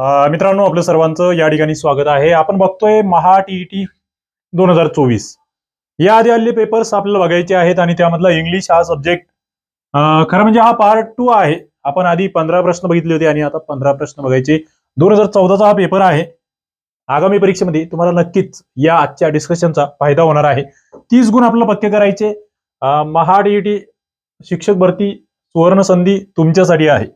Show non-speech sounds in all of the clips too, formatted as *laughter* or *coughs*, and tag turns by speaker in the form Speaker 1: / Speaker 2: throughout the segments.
Speaker 1: मित्रांनो आपलं सर्वांचं या ठिकाणी स्वागत आहे. आपण बघतोय महा टीईटी दोन हजार चोवीस. या आधी आलेले पेपर्स आपल्याला बघायचे आहेत आणि त्यामधला इंग्लिश हा सब्जेक्ट खरं म्हणजे हा पार्ट टू आहे. आपण आधी पंधरा प्रश्न बघितले होते आणि आता पंधरा प्रश्न बघायचे. दोन हजार चौदाचा हा पेपर आहे. आगामी परीक्षेमध्ये तुम्हाला नक्कीच या आजच्या डिस्कशनचा फायदा होणार आहे. तीस गुण आपल्याला पक्के करायचे. अ, महा टीईटी शिक्षक भरती सुवर्ण संधी तुमच्यासाठी आहे.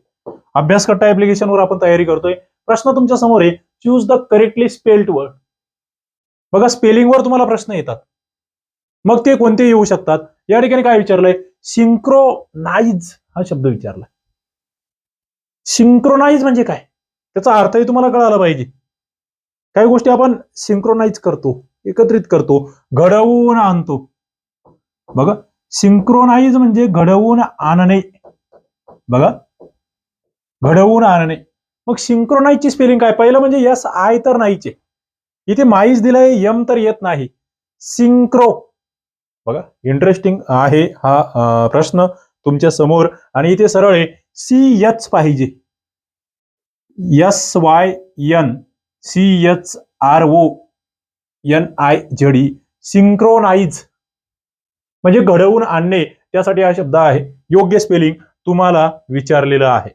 Speaker 1: अभ्यास ऍप्लिकेशनवर आपण तयारी करतोय. प्रश्न तुमच्यासमोर आहे. Choose the correctly spelled word बघा स्पेलिंगवर तुम्हाला प्रश्न येतात. मग ते कोणते येऊ शकतात. या ठिकाणी काय विचारलंय? सिंक्रोनाइज हा शब्द विचारला सिंक्रोनाइज म्हणजे काय? त्याचा अर्थही तुम्हाला कळाला पाहिजे. काही गोष्टी आपण सिंक्रोनाइज करतो एकत्रित करतो घडवून आणतो. बघा सिंक्रोनाइज म्हणजे घडवून आणणे. बघा घडवून आणणे. मग सिंक्रोनाईजची स्पेलिंग काय? पहिलं म्हणजे यस आय तर नाहीचे. इथे माईज दिलंय यम तर येत नाही. सिंक्रो. बघा इंटरेस्टिंग आहे हा प्रश्न तुमच्यासमोर. आणि इथे सरळ आहे सी एच पाहिजे. S Y N C H R O N I Z E synchronize. म्हणजे घडवून आणणे त्यासाठी हा शब्द आहे. योग्य स्पेलिंग तुम्हाला विचारलेलं आहे.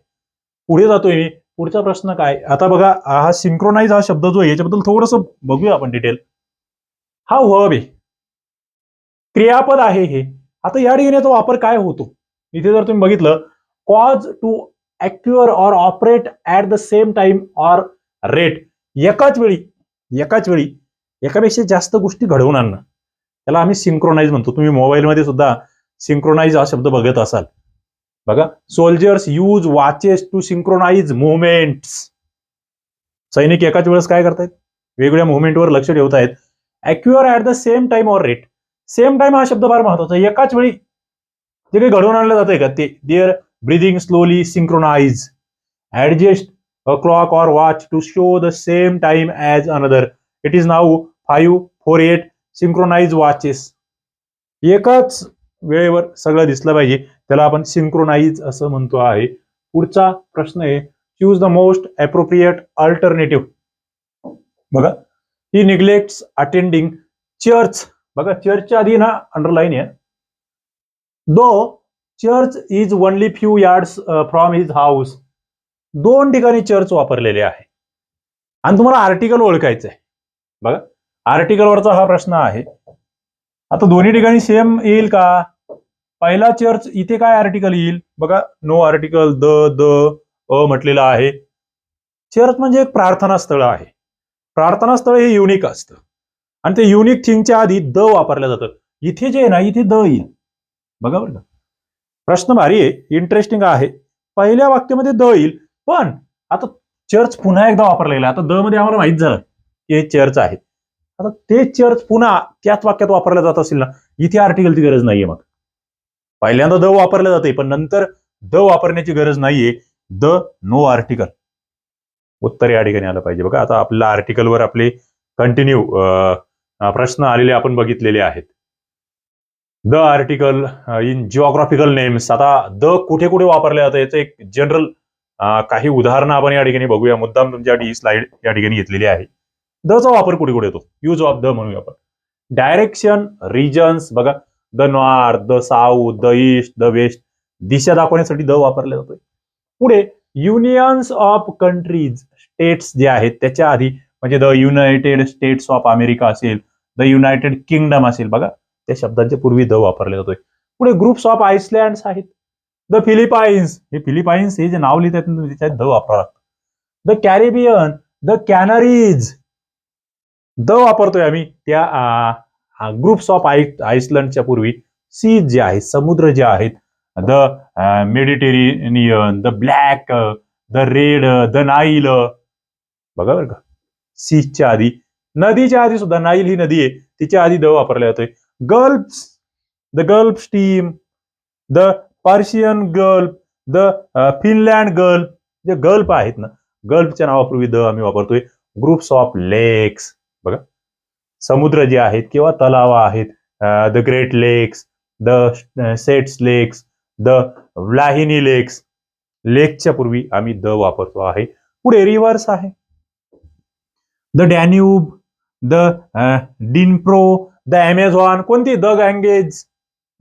Speaker 1: पुढे जातोय मी. पुढचा प्रश्न काय? आता बघा हा सिंक्रोनाइज हा शब्द जो आहे याच्याबद्दल थोडस बघूया आपण डिटेल हा व्हब आहे क्रियापद आहे हे. आता या ठिकाणी याचा वापर काय होतो? इथे जर तुम्ही बघितलं cause to occur or operate at the same time or rate एकाच वेळी एकाच वेळी एकापेक्षा जास्त गोष्टी घडवून आणणं. त्याला आम्ही सिंक्रोनाइज म्हणतो. तुम्ही मोबाईलमध्ये सुद्धा सिंक्रोनाइज हा शब्द बघत असाल. बघा soldiers use watches to synchronize movements सैनिक एकाच वेळेस काय करतायत? वेगवेगळ्या मुवमेंटवर लक्ष ठेवत आहेत occur at the same time or rate same time हा शब्द फार महत्त्वाचा एकाच वेळी जे काही घडवून आणलं जातंय का ते their breathing slowly synchronize adjust a clock or watch to show the same time as another it is now five four eight synchronize watches एकाच वेळेवर सगळं दिसलं पाहिजे. त्याला आपण सिंक्रोनाइज असं म्हणतो आहे. पुढचा प्रश्न आहे choose the most appropriate alternative बघा ही निग्लेक्ट अटेंडिंग चर्च बघा चर्चच्या आधी ना अंडरलाईन आहे. दो church is only few yards from his house दोन ठिकाणी चर्च वापरलेले आहे. आणि तुम्हाला आर्टिकल ओळखायचं आहे बघा आर्टिकलवरचा हा प्रश्न आहे. आता दोन्ही ठिकाणी सेम येईल का? पहिला चर्च इथे काय आर्टिकल येईल? बघा no article the the a म्हटलेलं आहे. चर्च म्हणजे एक प्रार्थना स्थळ आहे. प्रार्थना स्थळ हे युनिक असतं. आणि ते युनिक थिंगच्या आधी द वापरलं जातं इथे जे आहे ना इथे द येईल. बघा बरं प्रश्न भारी आहे इंटरेस्टिंग आहे. पहिल्या वाक्यामध्ये द येईल पण आता चर्च पुन्हा एकदा वापरलेला आहे आता द मध्ये आम्हाला माहीत झालं की हे चर्च आहे. आता ते चर्च पुन्हा त्याच वाक्यात वापरलं जात असेल ना इथे आर्टिकलची गरज नाहीये मग. पहिल्यांदा द वापरलं जाते पण नंतर द वापरण्याची गरज नाहीये. द नो आर्टिकल उत्तर या ठिकाणी आलं पाहिजे. बघा आता आपल्या आर्टिकलवर आपले कंटिन्यू प्रश्न आलेले आपण बघितलेले आहेत. The article in geographical names आता द कुठे कुठे वापरले जातं याचं एक जनरल काही उदाहरणं आपण या ठिकाणी बघूया. मुद्दाम तुमच्यासाठी ही स्लाइड या ठिकाणी घेतलेली आहे. द चा वापर कुठे कुठे येतो? यूज ऑफ द म्हणूया आपण. डायरेक्शन रिजन्स बघा the north the south the east the west दिशा दाखवण्यासाठी द वापरला जातोय. पुढे युनियन्स ऑफ कंट्रीज स्टेट्स जे आहेत त्याच्या आधी म्हणजे the United States of America असेल द युनायटेड किंगडम असेल बघा त्या शब्दांच्या पूर्वी द वापरले जातोय. पुढे ग्रुप्स ऑफ आइसलँड्स आहेत. द फिलिपाईन्स हे फिलिपाईन्स हे जे नाव लिहितात ना, त्याच्यात द वापरावं लागतं. The Caribbean the Canaries the वापरतोय आम्ही त्या ग्रुप्स ऑफ आय आयसलंडच्या पूर्वी सी जे आहेत समुद्र जे आहेत the Mediterranean the Black the Red the Nile बघा बरं का. सीच्या आधी नदीच्या आधी सुद्धा नाईल ही नदी आहे तिच्या आधी द वापरल्या जातोय. Gulf the Gulf Stream the Persian Gulf the Finland Gulf जे गल्फ आहेत ना गल्फच्या नावापूर्वी द आम्ही वापरतोय. ग्रुप्स ऑफ लेक्स बघा. समुद्र जे आहेत किंवा तलाव आहेत the Great Lakes the sets lakes the व्लाहिनी lakes लेकच्या पूर्वी आम्ही द वापरतो आहे. पुढे रिव्हर्स आहे. The Danube the Dnieper the Amazon कोणती? द गँगेज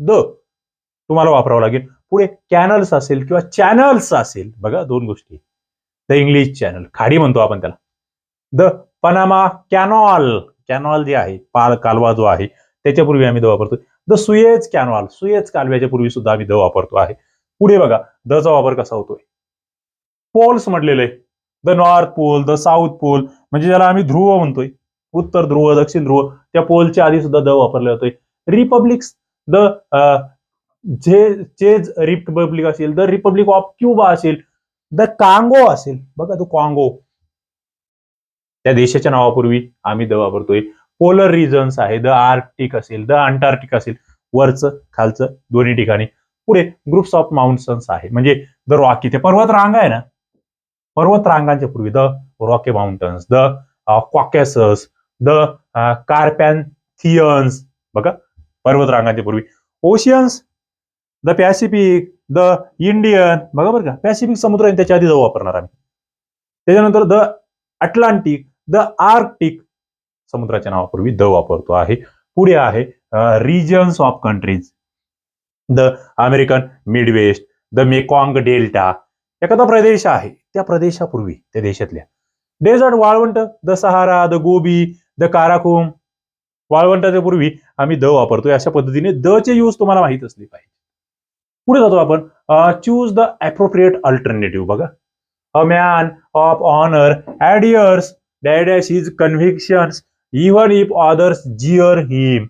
Speaker 1: द तुम्हाला वापरावं लागेल. पुढे कॅनल्स असेल किंवा चॅनल्स असेल. बघा दोन गोष्टी. द इंग्लिश चॅनल खाडी म्हणतो आपण त्याला. द पनामा कॅनॉल कॅनॉल जे आहे पाल कालवा जो आहे त्याच्यापूर्वी आम्ही द वापरतो द सुएज कॅनॉल सुएज कालव्याच्या पूर्वी सुद्धा आम्ही द वापरतो आहे. पुढे बघा द चा वापर कसा होतोय? पोल्स म्हटलेले आहे. The North Pole the South Pole म्हणजे ज्याला आम्ही ध्रुव म्हणतोय. उत्तर ध्रुव दक्षिण ध्रुव त्या पोलच्या आधी सुद्धा द वापरले जातोय. रिपब्लिक्स द जे चेज रिपब्लिक असेल द रिपब्लिक ऑफ क्युबा असेल द कांगो असेल. बघा तो कांगो. त्या देशाच्या नावापूर्वी आम्ही द वापरतोय पोलर रिजन्स आहे. द आर्क्टिक असेल द अंटार्क्टिक असेल. वरचं खालचं दोन्ही ठिकाणी. पुढे ग्रुप्स ऑफ माउंटन्स आहे. म्हणजे द रॉकी ते पर्वत रांग आहे ना? पर्वत रांगांच्या पूर्वी the Rocky Mountains the Caucasus the Carpathians बघा पर्वत रांगांच्या पूर्वी. Oceans the Pacific the Indian बघा बरं का पॅसिफिक समुद्र आहे त्याच्या आधी जाऊ वापरणार आम्ही. त्याच्यानंतर द अटलांटिक द आर्क्टिक समुद्राच्या नावापूर्वी द वापरतो आहे. पुढे आहे regions of countries the American Midwest the Mekong Delta एखादा प्रदेश आहे. त्या प्रदेशापूर्वी त्या देशातल्या. डेझर्ट वाळवंट the Sahara the Gobi the Karakum वाळवंटाच्या पूर्वी आम्ही द वापरतोय. अशा पद्धतीने द चे यूज तुम्हाला माहीत असले पाहिजे. पुढे जातो आपण. चूज द अप्रोप्रिएट अल्टरनेटिव्ह बघा. A man of honour adheres dash dash is convictions even if others jeer him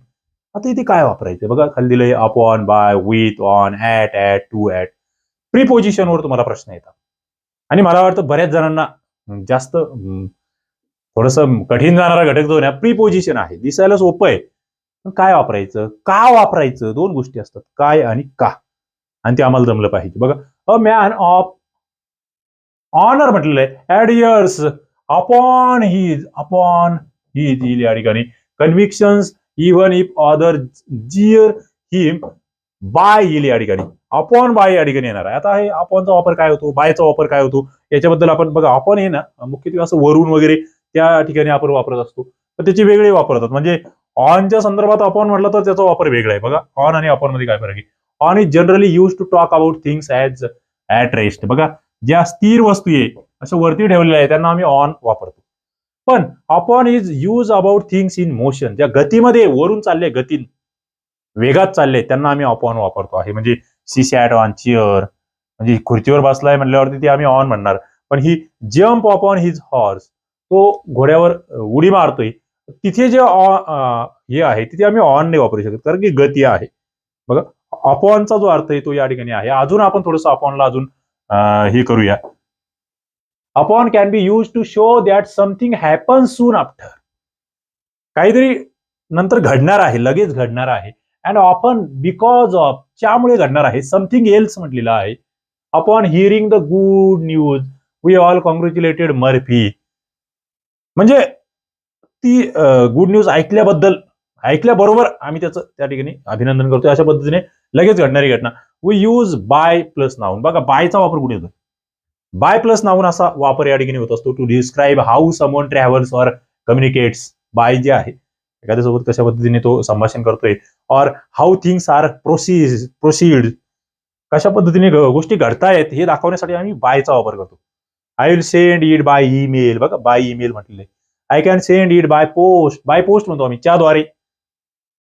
Speaker 1: आता इथे काय वापरायचं बघा खाली दिलंय upon by with on at at to at प्रिपोजिशनवर तुम्हाला प्रश्न येतात. आणि मला वाटतं बऱ्याच जणांना जास्त थोडस कठीण जाणारा घटक जो आहे प्रिपोजिशन आहे. दिसायला सोपं आहे. पण काय वापरायचं? का वापरायचं? दोन गोष्टी असतात. काय आणि का? आणि ते आम्हाला जमलं पाहिजे. बघा अ मॅन ऑफ ऑनर म्हटलेलं आहे. Adheres upon his upon his येईल या ठिकाणी convictions even if other jeer him by येईल या ठिकाणी अपॉन बाय या ठिकाणी येणार आहे आता हे अपॉनचा वापर काय होतो बायचा वापर काय होतो याच्याबद्दल आपण बघा अपॉन हे ना मुख्यत्वे असं वरून वगैरे त्या ठिकाणी आपण वापरत असतो तर त्याचे वेगळे वापरतात म्हणजे ऑनच्या संदर्भात अपॉन म्हटलं तर त्याचा वापर वेगळा आहे बघा ऑन आणि अपॉनमध्ये काय फरक आहे on is generally use to talk about things as at rest बघा ज्या स्थिर वस्तू आहे असं वरती ठेवलेलं आहे त्यांना आम्ही ऑन वापरतो. पण upon is use about things in motion ज्या गतीमध्ये वरून चालले गतीन वेगात चालले त्यांना आम्ही अपॉन वापरतो आहे. म्हणजे सी सॅट ऑन चिअर म्हणजे खुर्चीवर बसलाय म्हटल्यावरती ती आम्ही ऑन म्हणणार. पण he jump upon his horse तो घोड्यावर उडी मारतोय. तिथे जे हे आहे तिथे आम्ही ऑन नाही वापरू शकत कारण की गती आहे. बघा अपॉनचा जो अर्थ आहे तो या ठिकाणी आहे. अजून आपण थोडस अपॉनला अजून हे करूया. Upon can be use to show that something happen soon after काहीतरी नंतर घडणार आहे लगेच घडणार आहे. अँड ऑफन बिकॉज ऑफ त्यामुळे घडणार आहे. समथिंग एल्स म्हटलेलं आहे. Upon hearing the good news we all congratulated Murphy म्हणजे ती गुड न्यूज ऐकल्याबद्दल ऐकल्याबरोबर आम्ही त्याचं त्या ठिकाणी अभिनंदन करतो अशा पद्धतीने लगेच घडणारी घटना. We use by plus noun बघा बायचा वापर कुठे होतो बाय प्लस नावून असा वापर या ठिकाणी होत असतो. To describe how someone travels or communicates by जे आहे एखाद्यासोबत कशा पद्धतीने तो संभाषण करतोय. Or how things are proceeds proceed कशा पद्धतीने गोष्टी घडतायत हे दाखवण्यासाठी आम्ही बायचा वापर करतो. I will send it by email बघा बाय ईमेल म्हटलेलं I can send it by post by post म्हणतो आम्ही त्याद्वारे.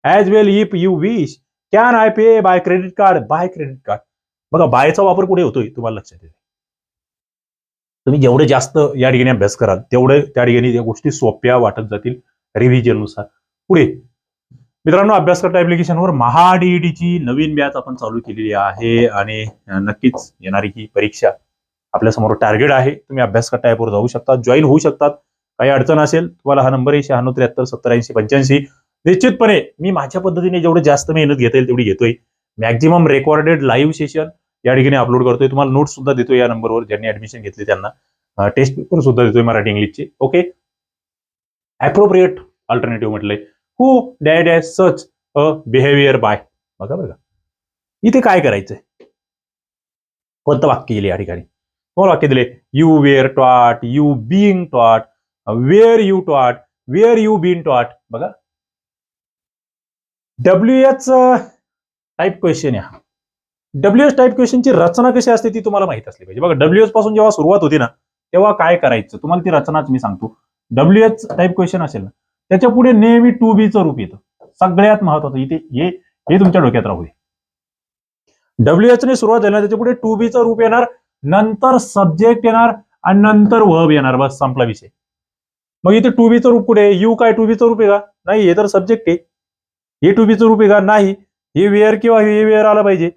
Speaker 1: As well if you wish can I pay by credit card by credit card बघा बायचा वापर कुठे होतोय? तुम्हाला लक्षात येते तुम्ही जेवढे जास्त या ठिकाणी अभ्यास कराल तेवढे त्या ठिकाणी त्या गोष्टी सोप्या वाटत जातील रिव्हिजननुसार पुढे मित्रांनो अभ्यासकर्ता ऍप्लिकेशनवर महाडीईडीची नवीन बॅच आपण चालू केलेली आहे आणि नक्कीच येणारी ही परीक्षा आपल्यासमोर टार्गेट आहे. तुम्ही अभ्यास करता ऍपवर जाऊ शकता जॉईन होऊ शकतात. काही अडचण असेल तुम्हाला हा नंबर आहे शहाण्णव त्र्याहत्तर सत्तर ऐंशी पंच्याऐंशी. निश्चितपणे मी माझ्या पद्धतीने जेवढे जास्त मेहनत घेता येईल तेवढी घेतोय. मॅक्झिमम रेकॉर्डेड लाईव्ह सेशन या ठिकाणी अपलोड करतोय. तुम्हाला नोट्स सुद्धा देतो या नंबरवर ज्यांनी ऍडमिशन घेतली त्यांना. टेस्ट पेपर सुद्धा देतोय मराठी इंग्लिशचे ओके अप्रोप्रिएट अल्टरनेटिव्ह म्हटलंय. Who dad as such a behaviour by बघा बघा इथे काय करायचंय? कोणतं वाक्य येईल या ठिकाणी? तुम्हाला वाक्य दिले you were taught you being taught were you taught were you been taught बघा. डब्ल्यू एच टाईप क्वेश्चन या. डब्ल्यू एच टाईप क्वेश्चनची रचना कशी असते ती तुम्हाला माहीत असली पाहिजे. बघा डब्ल्यूएसपासून जेव्हा सुरुवात होती ना तेव्हा काय करायचं? तुम्हाला ती रचनाच मी सांगतो. डब्ल्यू एच टाईप क्वेश्चन असेल ना त्याच्या पुढे नेहमी टू बीचं रूप येतं. सगळ्यात महत्वाचं इथे हे हे तुमच्या डोक्यात राहू दे. डब्ल्यू एच ने सुरुवात झाली ना त्याच्या पुढे टू बीचं रूप येणार नंतर सब्जेक्ट येणार आणि नंतर वर्ब येणार. बस संपला विषय. मग इथे टू बीचं रूप कुठे यू काय टू बीचं रूप आहे का? नाही हे तर सब्जेक्ट आहे. हे टू बीचं रूप आहे का? नाही. हे वेअर किंवा हे वेअर आलं पाहिजे.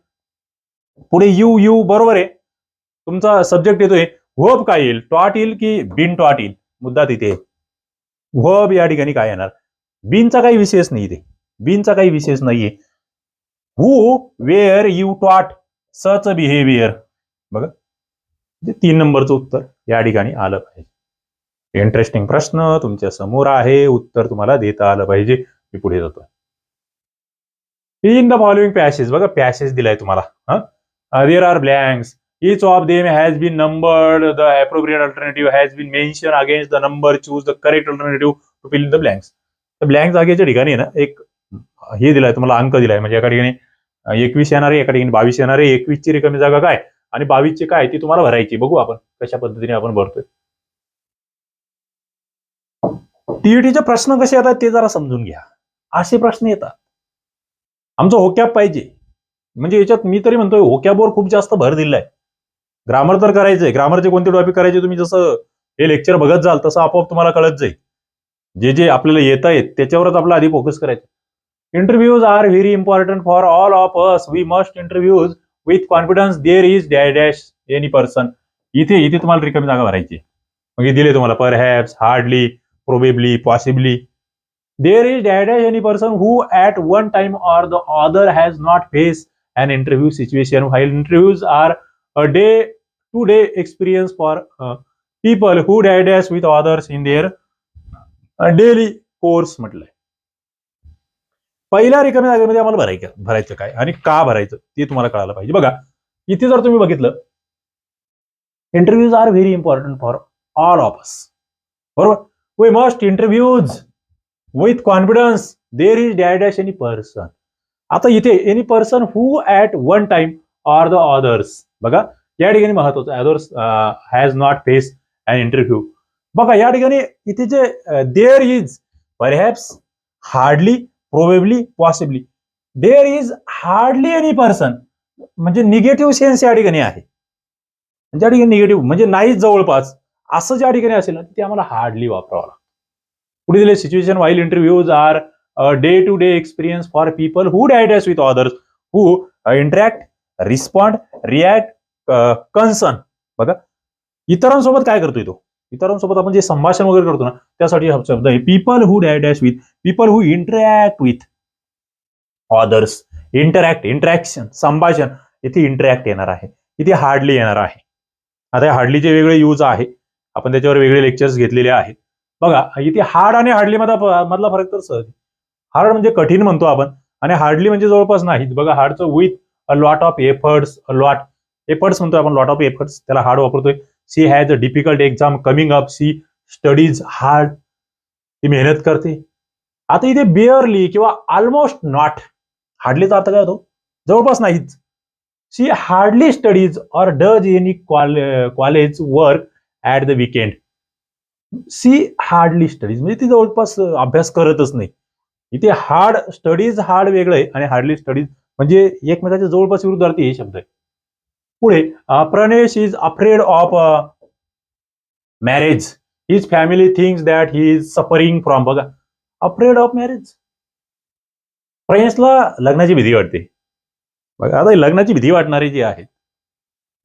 Speaker 1: पुढे यू यू बरोबर आहे. तुमचा सब्जेक्ट येतोय वर्ब काय येईल? टॉट येईल की बिन टॉट येईल? मुद्दा तिथे वर्ब या ठिकाणी काय येणार? बिनचा काही विशेष नाही इथे. बिनचा काही विशेष नाहीये. Who were you taught such behaviour बघा. म्हणजे तीन नंबरचं उत्तर या ठिकाणी आलं पाहिजे. इंटरेस्टिंग प्रश्न तुमच्यासमोर आहे. उत्तर तुम्हाला देता आलं पाहिजे. मी पुढे जातो इन द फॉलोइंग पॅसेज बघा पॅसेज दिलाय तुम्हाला. There are blanks each of them has been numbered. The appropriate alternative has been mentioned against the number. Choose the correct alternative to fill in the blanks. तर blank जागेच्या ठिकाणी ना एक हे दिलाय तुम्हाला अंक दिलाय म्हणजे एका ठिकाणी एकवीस येणार आहे एका ठिकाणी बावीस येणार आहे एकवीसची रिकामी जागा काय आणि बावीसची काय ती तुम्हाला भरायची बघू आपण कशा पद्धतीने आपण भरतोय टीईटीचे प्रश्न कसे येतात ते जरा समजून घ्या. असे प्रश्न येतात. आमचं होक्याप पाहिजे. म्हणजे याच्यात मी तरी म्हणतोय होक्याबवर खूप जास्त भर दिलाय. ग्रामर तर करायचंय. ग्रामरचे कोणते टॉपिक करायचे? तुम्ही जसं हे लेक्चर बघत जाल तसं आपोआप तुम्हाला कळत जाईल. जे जे आपल्याला येत आहेत त्याच्यावरच आपला आधी फोकस करायचं. Interviews are very important for all of us we must interviews with confidence there is dash dash any person इथे इथे तुम्हाला रिकामी जागा भरायची मग दिले तुम्हाला perhaps hardly probably possibly there is dash dash any person who at one time or the other has not face an interview situation while interviews are a day to day experience for uh, people who diadas with others in their uh, daily course म्हटलंय. पहिल्या रिकाम्या जागेमध्ये आम्हाला भरायचं भरायचं काय आणि का भरायचं ते तुम्हाला कळायला पाहिजे. बघा इथे जर तुम्ही बघितलं interviews are very important for all of us बरोबर? We must interviews with confidence there is dash dash any person आता इथे any person who at one time or the others बघा या ठिकाणी महत्वाचं others has not face and interview बघा या ठिकाणी इथे जे there is perhaps hardly probably possibly there is hardly any person म्हणजे निगेटिव्ह सेन्स या ठिकाणी आहे. म्हणजे ज्या ठिकाणी निगेटिव्ह म्हणजे नाहीच जवळपास असं ज्या ठिकाणी असेल ना ते आम्हाला हार्डली वापरावं लागतं. पुढे दिले situation while interviews are day to day experience for people who dash with others who interact respond react concern बघा. इतरांसोबत काय करतोय तो? इतरांसोबत आपण जे संभाषण वगैरे करतो ना त्यासाठी हा शब्द आहे people who dash with people who interact with others interact interaction संभाषण इथे इंटरॅक्ट येणार आहे. इथे हार्डली येणार आहे. आता हार्डलीचे वेगळे यूज आहे. आपण त्याच्यावर वेगळे लेक्चर्स घेतलेले आहेत. बघा इथे हार्ड आणि हार्डली मधला मधला फरक तर सहज हार्ड म्हणजे कठीण म्हणतो आपण. आणि हार्डली म्हणजे जवळपास नाही बघा हार्डचं with a lot of efforts a lot efforts म्हणतो आपण लॉट ऑफ एफर्ट्स त्याला हार्ड वापरतोय. She has a difficult exam coming up she studies hard ती मेहनत करते. आता इथे बिअरली किंवा ऑलमोस्ट नॉट हार्डलीचा अर्थ काय होतो? जवळपास नाहीच she hardly studies or does any college work at the weekend she hardly studies म्हणजे ती जवळपास अभ्यास करतच नाही. इथे हार्ड स्टडीज हार्ड वेगळं आहे आणि हार्डली स्टडीज म्हणजे एकमेकाच्या जवळपास विरुद्धार्थी हे शब्द आहे पुढे Pranesh is afraid of marriage his family things that he is suffering from बघा अफ्रेड ऑफ मॅरेज प्रणेशला लग्नाची भीती वाटते. बघा आता लग्नाची भीती वाटणारी जी आहेत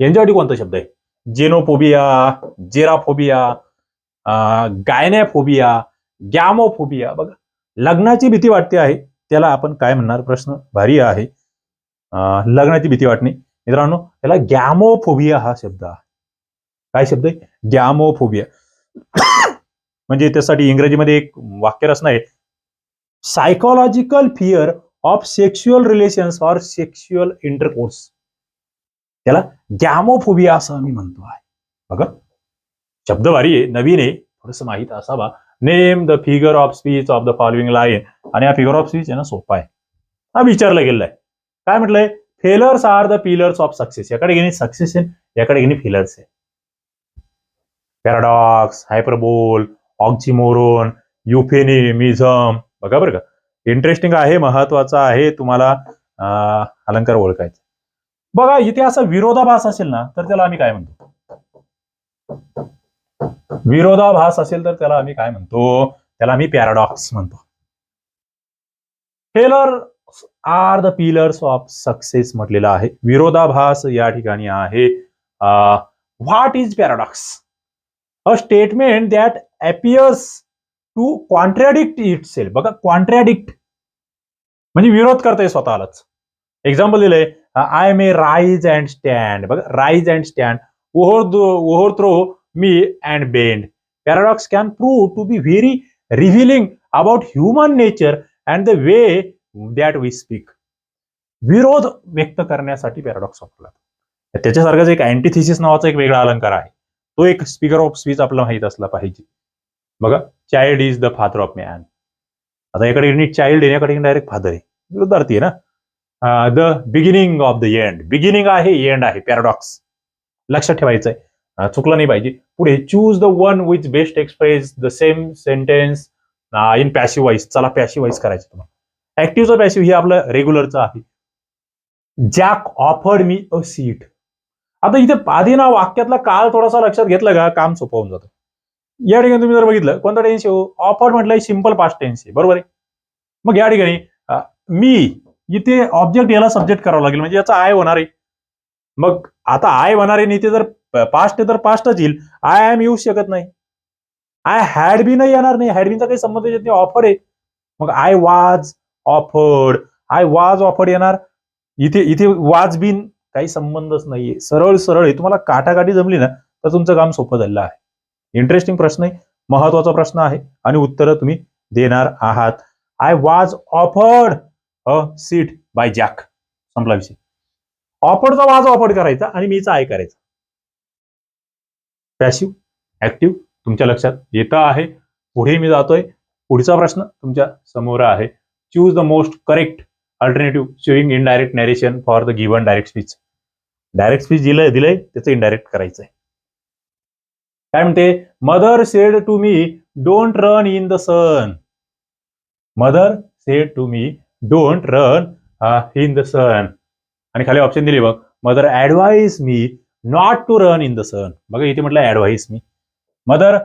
Speaker 1: यांच्यासाठी कोणता शब्द आहे? जेनोफोबिया जेराफोबिया गायनॅफोबिया गॅमोफोबिया बघा लग्नाची भीती वाटते आहे. त्याला आपण काय म्हणणार? प्रश्न भारी आहे. लग्नाची भीती वाटणे. मित्रांनो त्याला गॅमोफोबिया हा शब्द आहे. काय शब्द आहे? गॅमोफोबिया. *coughs* म्हणजे त्यासाठी इंग्रजीमध्ये एक वाक्यरचना आहे. Psychological fear of sexual relations or sexual intercourse त्याला गॅमोफोबिया असं आम्ही म्हणतो आहे. बघा. शब्द भारी आहे. नवीन आहे. थोडस माहीत असावा. Name the figure of speech of the following line आणि हा फिगर ऑफ स्पीच आहे ना सोपा आहे. हा विचारला आहे काय म्हटलंय? Failures are the pillars of success याकडे घेणे सक्सेस आहे याकडे घेणे फेलर्स आहे. पॅराडॉक्स हायपरबोल ऑक्झिमोरोन युफेनिमिझम बघा बरं का. इंटरेस्टिंग आहे महत्वाचं आहे तुम्हाला अलंकार ओळखायचा. बघा इथे असा विरोधाभास असेल ना तर त्याला आम्ही काय म्हणतो? विरोधाभास असेल तर त्याला आम्ही काय म्हणतो? त्याला आम्ही पॅराडॉक्स म्हणतो. Tailor are the pillars of success म्हटलेलं आहे. विरोधाभास या ठिकाणी आहे. What is paradox a statement that appears to contradict itself बघा कॉन्ट्रॅडिक्ट म्हणजे विरोध करतोय स्वतःलाच. एक्झाम्पल दिलंय. I may rise and stand बघा rise and stand over over throw me and bend paradox can prove to be very revealing about human nature and the way that we speak विरोध व्यक्त करण्यासाठी paradox वापरला. त्याच्यासारखाच एक अँटीथिसिस नावाचा एक वेगळा अलंकार आहे. तो एक स्पीकर ऑफ स्पीच आपल्याला माहीत असला पाहिजे. बघा child is the father of man आता याकडे चाइल्ड आहे डायरेक्ट फादर आहे. विरुद्धार्थी आहे ना? The beginning of the end beginning आहे एंड आहे पॅराडॉक्स लक्षात ठेवायचं आहे चुकलं नाही पाहिजे. पुढे choose the one with best express the same sentence in passive voice चला पॅसिव्ह वाईज करायचं तुम्हाला. ऍक्टिव्हचं पॅसिव्ह हे आपलं रेग्युलरचं आहे. Jack offered me a seat आता इथे आधी ना वाक्यातला काळ थोडासा लक्षात घेतलं का काम सोपं होऊन जातं. या ठिकाणी तुम्ही जर बघितलं कोणता टेन्स आहे हो? ऑफर्ड म्हटलंय सिंपल पास्ट टेन्स आहे. बरोबर आहे? मग या ठिकाणी मी इथे ऑब्जेक्ट याला सब्जेक्ट करावं लागेल. म्हणजे याचा आय होणार आहे. मग आता आय होणार आहे इथे जर पास्ट तर पास्टच येईल. आय एम येऊ शकत नाही. आय हॅड बी नाही येणार नाही. हॅडबीनचा काही संबंध येत नाही. ऑफर आहे. मग I was offered I was offered येणार. इथे इथे वाज बिन काही संबंधच नाहीये. सरळ सरळ आहे तुम्हाला काटाकाटी जमली ना तर तुमचं काम सोपं झालेलं आहे. इंटरेस्टिंग प्रश्न आहे. महत्त्वाचा प्रश्न आहे. आणि उत्तरं तुम्ही देणार आहात. I was offered a seat by Jack संपला विषय. ऑफर्डचा वाज ऑफर्ड करायचा आणि मीचा आय करायचा. पॅसिव्ह ऍक्टिव्ह तुमच्या लक्षात येतं आहे. पुढे मी जातोय. पुढचा प्रश्न तुमच्यासमोर आहे. Choose the most correct alternative showing indirect narration for the given direct speech direct speech दिलंय दिलंय त्याचं इनडायरेक्ट करायचं आहे काय म्हणते? Mother said to me don't run in the sun mother said to me don't run in the sun आणि खाली option दिली बघ. Mother advise me not to run in the sun बघा इथे म्हटलं advise me. Mother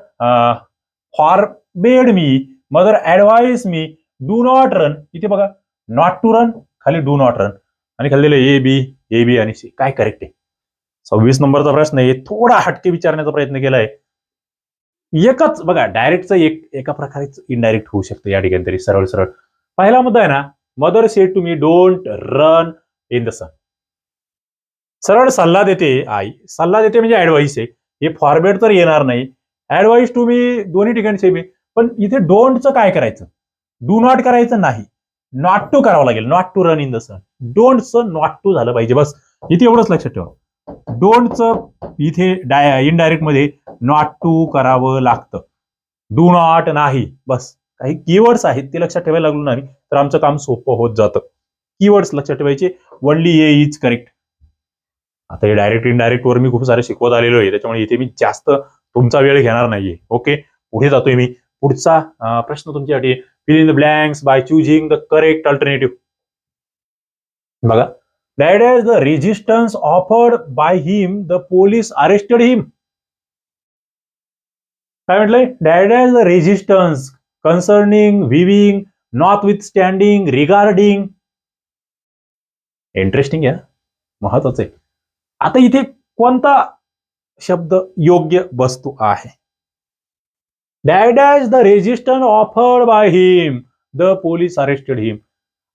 Speaker 1: forbade me mother advise me do not run इथे बघा not to run खाली डू नॉट रन आणि खाली दिलं ए बी ए बी आणि सी काय करेक्ट आहे? सव्वीस नंबरचा प्रश्न आहे. थोडा हटके विचारण्याचा प्रयत्न केलाय. एकच बघा डायरेक्टचं एक एका प्रकारेच इनडायरेक्ट होऊ शकतं या ठिकाणी तरी. सरळ सरळ. पहिला मुद्दा आहे ना mother said to me don't run in the sun सरळ सल्ला देते आई. सल्ला देते म्हणजे ऍडवाईस आहे. हे फॉर्मेट तर येणार नाही. ऍडवाईस टू मी दोन्ही ठिकाणी सेम आहे पण इथे डोंटचं काय करायचं? डू नॉट करायचं नाही. नॉट टू करावं लागेल. Not to run in the sun डोंटचं not to झालं पाहिजे. बस. इथे एवढंच लक्षात ठेवा. डोंटचं इथे डाय इनडायरेक्टमध्ये नॉट टू करावं लागतं. डू नॉट नाही. बस. काही कीवर्ड्स आहेत ते लक्षात ठेवायला लागलो नाही तर आमचं काम सोपं होत जातं. कीवर्ड्स लक्षात ठेवायचे. वनली ए इज करेक्ट आता हे डायरेक्ट इनडायरेक्ट वर मी खूप सारे शिकवत आलेलो आहे. त्याच्यामुळे इथे मी जास्त तुमचा वेळ घेणार नाहीये. ओके पुढे जातोय मी. पुढचा प्रश्न तुमच्यासाठी. Fill in the blanks by choosing the correct alternative बघा. That is the resistance offered by him the police arrested him काय म्हटलंय? That is the resistance concerning viewing notwithstanding regarding interesting आहे महत्वाचं आहे. आता इथे कोणता शब्द योग्य वस्तू आहे? Dash the resistance offered by him the police arrested him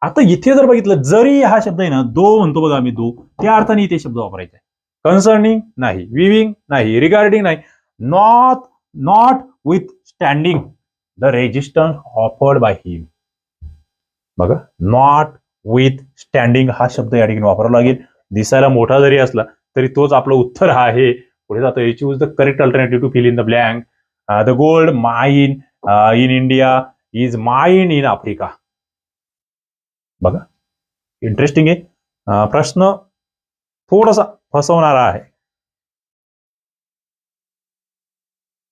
Speaker 1: आता इथे जर बघितलं जरी हा शब्द आहे ना दो म्हणतो बघा आम्ही दो त्या अर्थाने इथे शब्द वापरायचा आहे. कन्सर्निंग नाही विविंग नाही रिगार्डिंग नाही. Not notwithstanding the resistance offered by him बघा नॉट विथ स्टँडिंग हा शब्द या ठिकाणी वापरावा लागेल. दिसायला मोठा जरी असला तरी तोच आपलं उत्तर आहे. पुढे जातो जातोय choose the correct alternative to fill in the blank the gold mine in India is mine in Africa बघा. इंटरेस्टिंग आहे. Uh, प्रश्न थोडासा फसवणारा आहे.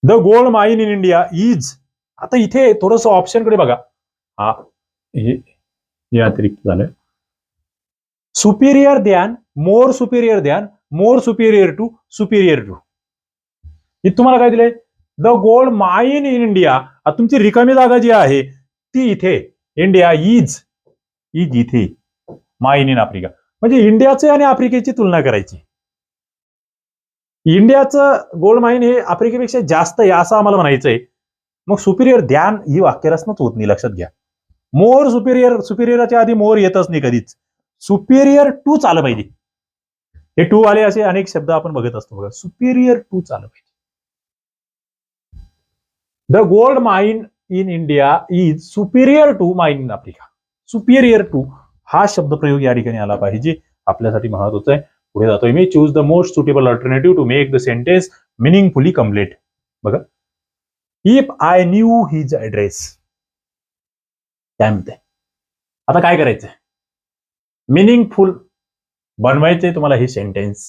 Speaker 1: The gold mine in India is आता इथे थोडस ऑप्शनकडे बघा. हा हे हे अतिरिक्त झालं Superior than more superior than more superior to superior to इथं तुम्हाला काय दिलंय? The gold mine in India तुमची रिकामी जागा जी आहे ती इथे. इंडिया इज इज इथे. Mine in Africa. म्हणजे इंडियाचे आणि आफ्रिकेची तुलना करायची. इंडियाचं गोल्ड माइन हे आफ्रिकेपेक्षा जास्त आहे असं आम्हाला म्हणायचंय. मग सुपिरियर ध्यान ही वाक्यरचनाच होत नाही लक्षात घ्या. मोर सुपिरियर सुपिरियरच्या आधी मोर येतच नाही कधीच. सुपिरियर टू आलं पाहिजे. हे टू आले असे अनेक शब्द आपण बघत असतो बघा. सुपिरियर टू आलं पाहिजे. The gold mine in India is superior to mine in Africa superior to हा शब्द प्रयोग या ठिकाणी आला पाहिजे. आपल्यासाठी महत्वाचं आहे. पुढे जातोय मी. Choose the most suitable alternative to make the sentence meaningfully complete बघा. If I knew his address काय म्हणते आता काय करायचंय? मिनिंगफुल बनवायचंय तुम्हाला हे सेंटेन्स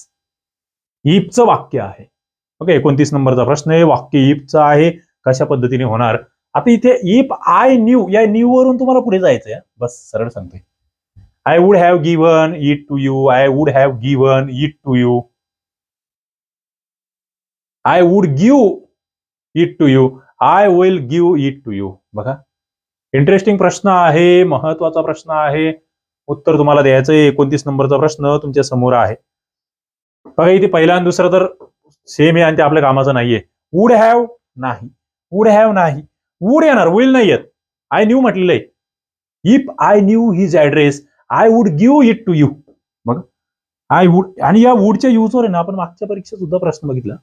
Speaker 1: इफचं वाक्य आहे. ओके एकोणतीस नंबरचा प्रश्न आहे. वाक्य इफचं आहे. कशा पद्धतीने होणार? आता इथे इफ आय न्यू या न्यू वरून तुम्हाला पुढे जायचंय बस सरळ सांगतोय. I would have given it to you I would have given it to you I would give it to you I will give it to you बघा. इंटरेस्टिंग प्रश्न आहे. महत्त्वाचा प्रश्न आहे. उत्तर तुम्हाला द्यायचं एकोणतीस नंबरचा प्रश्न तुमच्यासमोर आहे. बघा इथे पहिला आणि दुसरा तर सेम आहे आणि ते आपल्या कामाचं नाहीये. वूड हॅव नाही. वूड हॅव नाही. वूड येणार. विल नाही येत. आय न्यू म्हटलेलं आहे. If I knew his address I would give it to you बघ. आय वुड आणि या वूडच्या यूजवर आहे ना आपण मागच्या परीक्षेत सुद्धा प्रश्न बघितला.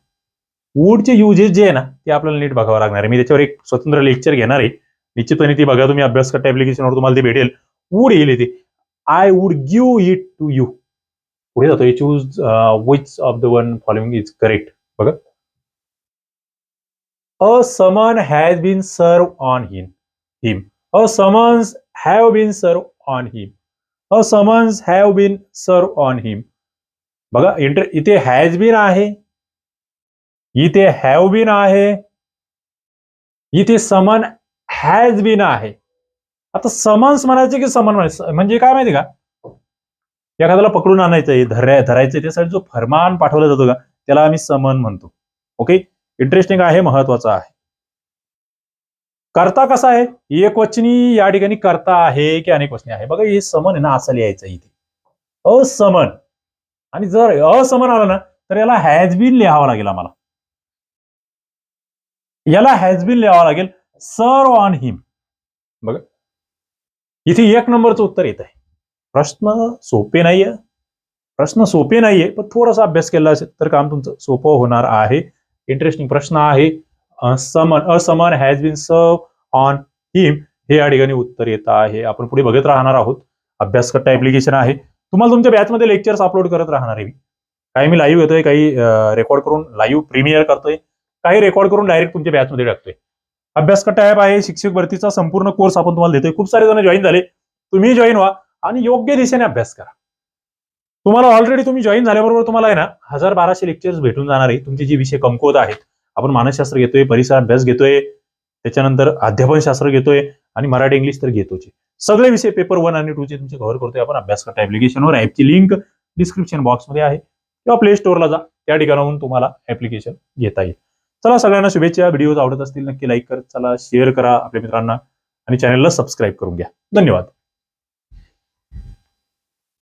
Speaker 1: वूडचे युजेस जे आहे ना ते आपल्याला नीट बघावं लागणार आहे. मी त्याच्यावर एक स्वतंत्र लेक्चर घेणार आहे. निश्चितपणे ती बघा तुम्ही अभ्यास करता ऍप्लिकेशनवर तुम्हाला ते भेटेल. वूड येईल इथे. I would give it to you पुढे जातो choose which of the one following is correct बघा a summon has been served on him him a summons have been served on him a summons have been served on him बघा inter इथे has been आहे इथे have bin आहे इथे समन has been आहे आता समन्स म्हणायचं की समन म्हणायचं? म्हणजे काय माहिती का? एखाद्याला पकडून आणायचंय धराय धरायचंय त्यासाठी जो फरमान पाठवला जातो का त्याला आम्ही समन म्हणतो. ओके इंटरेस्टिंग आहे महत्त्वाचा आहे. करता कसा आहे? एकवचनी या ठिकाणी करता आहे की अनेक वचनी आहे? बघा हे समन आहे ना असं लिहायचं इथे. असमन. आणि जर असमन आलं ना तर याला हॅज बीन लिहावं लागेल आम्हाला. याला हॅज बीन लिहावं लागेल सर्व ऑन हिम बघा. इथे एक नंबरचं उत्तर येत आहे प्रश्न सोपे नाहीये. प्रश्न सोपे नाहीये पण थोडासा अभ्यास केला असेल तर काम तुमचं सोपं होणार आहे. इंटरेस्टिंग प्रश्न आहे. Summon a summon has been served on him हे या ठिकाणी उत्तर येत आहे. आपण पुढे बघत राहणार आहोत. अभ्यास ऍप्लिकेशन आहे. तुम्हाला तुमच्या बॅचमध्ये लेक्चर्स अपलोड करत राहणार आहे मी. काही मी लाईव्ह येतोय काही रेकॉर्ड करून लाईव्ह प्रीमियर करतोय. काही रेकॉर्ड करून डायरेक्ट तुमच्या बॅचमध्ये टाकतोय. अभ्यास कट्टा ॲप आहे शिक्षक भरतीचा संपूर्ण कोर्स आपण तुम्हाला देतोय. खूप सारे जण जॉईन झाले. तुम्ही जॉईन व्हा आणि योग्य दिशेने अभ्यास करा. तुम्हाला ऑलरेडी तुम्ही जॉईन झाल्याबरोबर तुम्हाला आहे ना हजार बाराशे लेक्चर्स भेटून जाणार आहे. तुमचे जे विषय कमकुवत आहेत आपण मानसशास्त्र घेतोय परिसर अभ्यास घेतोय त्याच्यानंतर अध्यापनशास्त्र घेतोय आणि मराठी इंग्लिश तर घेतोच सगळे विषय पेपर वन आणि टू चे तुमचे कव्हर करतोय आपण. अभ्यास करता ऍप्लिकेशनवर ऍपची लिंक डिस्क्रिप्शन बॉक्समध्ये आहे. किंवा प्ले स्टोअरला जा. त्या ठिकाणाहून तुम्हाला ऍप्लिकेशन घेता येईल. चला सगळ्यांना शुभेच्छा. व्हिडिओज आवडत असतील नक्की लाईक करत चला शेअर करा आपल्या मित्रांना. आणि चॅनलला सबस्क्राईब करून घ्या. धन्यवाद.